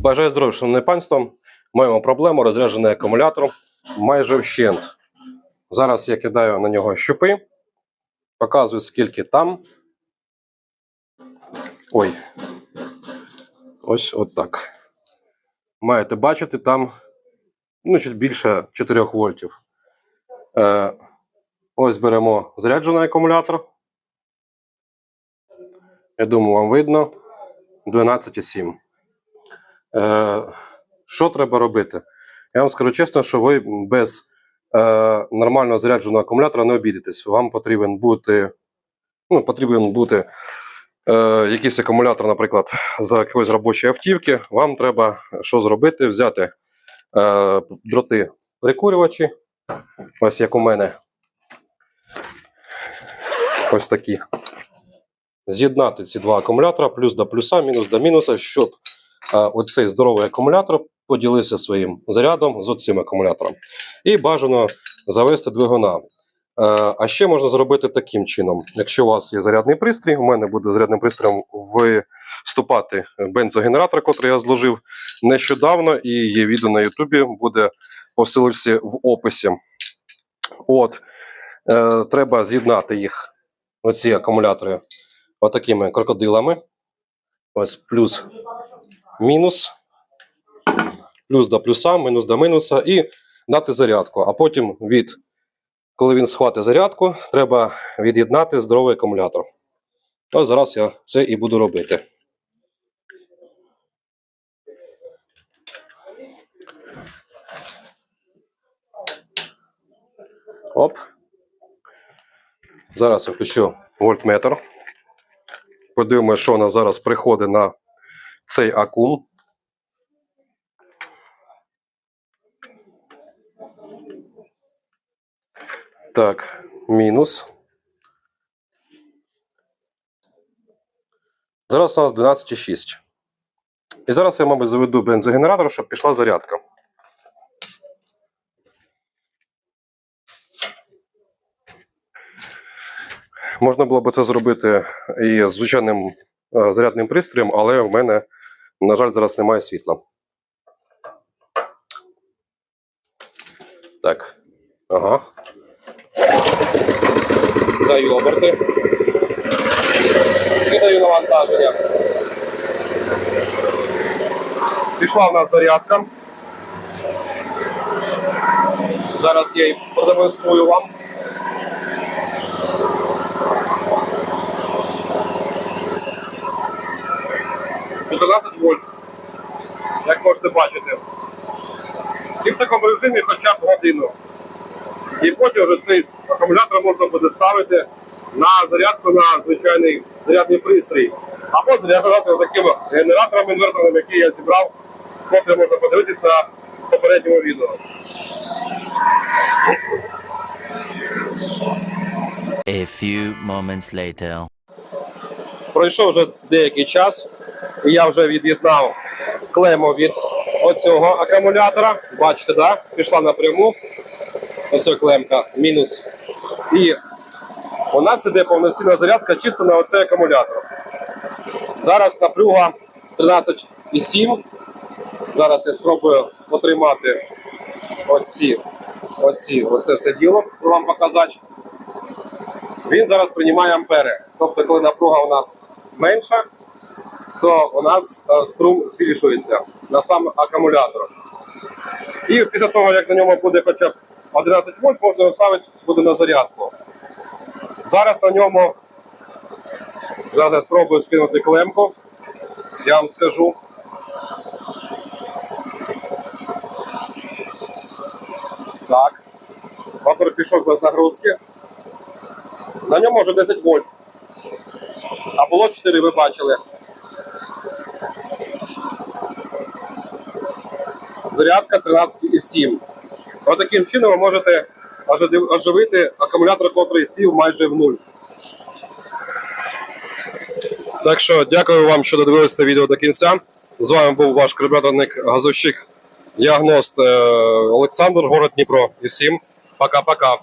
Бажаю здоров'я, шановне панство. Маємо проблему розряджений акумулятор майже вщент. Зараз я кидаю на нього щупи, показую, скільки там. Ой. Ось от так. Маєте бачити там ну, чуть більше 4 вольтів. Е, ось беремо заряджений акумулятор. Я думаю, вам видно. 12,7. Е, що треба робити? Я вам скажу чесно, що ви без е, нормально зарядженого акумулятора не обійдетесь. Вам потрібен бути, ну, потрібен бути е, якийсь акумулятор, наприклад, з якоїсь робочої автівки. Вам треба що зробити? Взяти е, дроти прикурювачі, ось як у мене. Ось такі. З'єднати ці два акумулятора, плюс до плюса, мінус до мінуса, щоб оцей здоровий акумулятор поділився своїм зарядом з оцим акумулятором. І бажано завести двигуна. А ще можна зробити таким чином: якщо у вас є зарядний пристрій, у мене буде зарядним пристроєм вступати бензогенератор, який я зложив нещодавно, і є відео на Ютубі, буде по силочці в описі. От, е, треба з'єднати їх, оці акумулятори, отакими крокодилами. Ось плюс, мінус, плюс до плюса, мінус до мінуса, і дати зарядку. А потім, від, коли він схватить зарядку, треба від'єднати здоровий акумулятор. Ось зараз я це і буду робити. Оп. Зараз я включу вольтметр. Подивимося, що вона зараз приходить на цей акум. Так, мінус. Зараз у нас 12,6. І зараз я, мабуть, заведу бензогенератор, щоб пішла зарядка. Можна було б це зробити і звичайним е, зарядним пристроєм, але в мене, на жаль, зараз немає світла. Так. Ага. Даю оберти. І даю навантаження. Пішла в нас зарядка. Зараз я її продемонструю вам. І 12 вольт, як можете бачити. І в такому режимі хоча б годину. І потім вже цей акумулятор можна буде ставити на зарядку на звичайний зарядний пристрій. Або заряджати такими генераторами інверторними, які я зібрав, котрі можна подивитися на попередньому відео. A few moments later. Пройшов вже деякий час, я вже від'єднав клему від оцього акумулятора. Бачите, да? пішла напряму. Оця клемка мінус. І у нас іде повноцінна зарядка чисто на оцей акумулятор. Зараз напруга 13,7. Зараз я спробую отримати оці, оці, оце все діло, вам показати. Він зараз приймає ампери. Тобто, коли напруга у нас менша, то у нас е, струм збільшується на сам акумулятор. І після того, як на ньому буде хоча б 11 вольт, можна його ставити буде на зарядку. Зараз на ньому зараз я спробую скинути клемку. Я вам скажу. Так. Мотор пішов без нагрузки. На ньому вже 10 вольт. А було 4, ви бачили. Зарядка 13,7. Отаким чином ви можете оживити акумулятор, який сів майже в нуль. Так що дякую вам, що додивилися це відео до кінця. З вами був ваш креаторник газовщик Діагност е, Олександр, город Дніпро. І всім пока-пока.